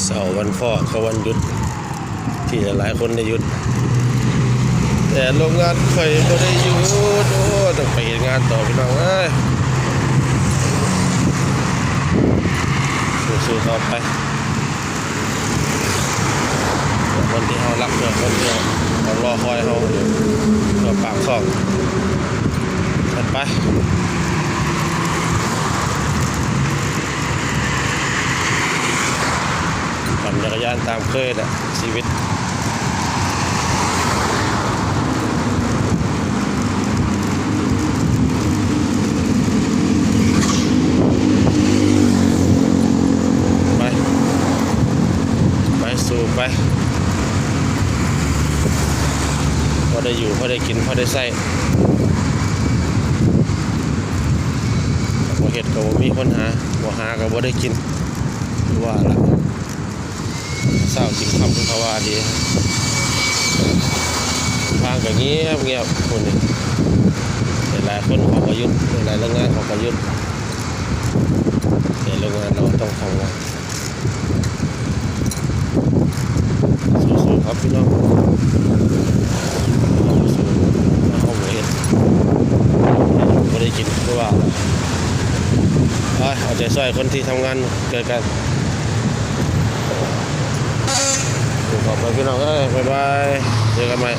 เสาร์วันพ่อเขาวันหยุด ที่หลายคนได้หยุด แต่โรงงานข่อยก็ได้หยุดโอ้ต้องไปงานต่อพี่น้องเอ้ยสู้ๆต่อไปคนที่เขารักเพื่อคนที่เขารอคอยเขาอยู่เพื่อปากท้องกันไป ปั่นจักรยานตามเคยนะชีวิตไปไปสู่ไปพอได้อยู่พอได้กินพอได้ใส่บ่เห็ดก็บ่มีคนหาบ่หาก็บ่ได้กินว่าละ เศร้ากินคำคือเขาวาดีทางก็เงียบเงียบคนนี้หลายคนเขาก็หยุดหลายๆโรงงานเขาก็หยุดแต่โรงงานเราต้องทำงานสู้ๆครับพี่น้องสู้ๆมาเข้าหมเห็ดไม่ได้กินเพราะว่าไปเอาใจใส่คนที่ทำงานเกิดกัน ขอบคุณ พี่น้องเอ้ยบ๊ายบายเจอกันใหม่